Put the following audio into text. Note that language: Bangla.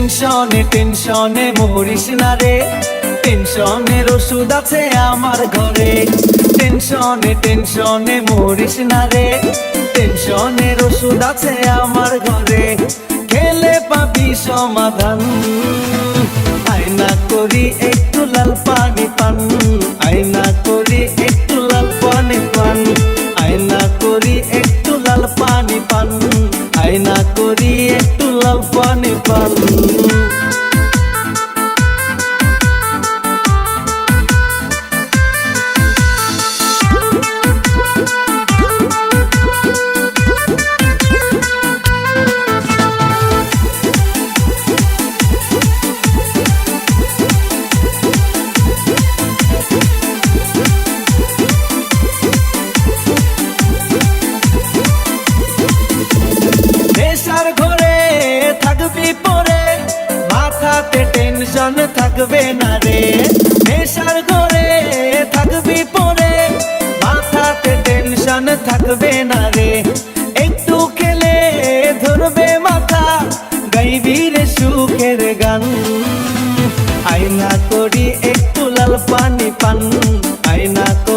টেনশনে টেনশনে মরিস না রে। টেনশনের ওষুধ আছে আমার ঘরে। টেনশনে টেনশনে মরিস না রে। টেনশনের ওষুধ আছে আমার ঘরে। খেলে পাবি সমাধান। আয়না করি একটু লাল পানি পান। আয়না করি লাল পানি পান। মাথাতে টেনশন থাকবে না রে। নেশার ঘরে থাকবি পরে, মাথাতে টেনশন থাকবে না রে। একটু খেলে ধরবে মাথা, গাইবি রে সুখের গান। আয়না করি একটু লাল পানি পান করি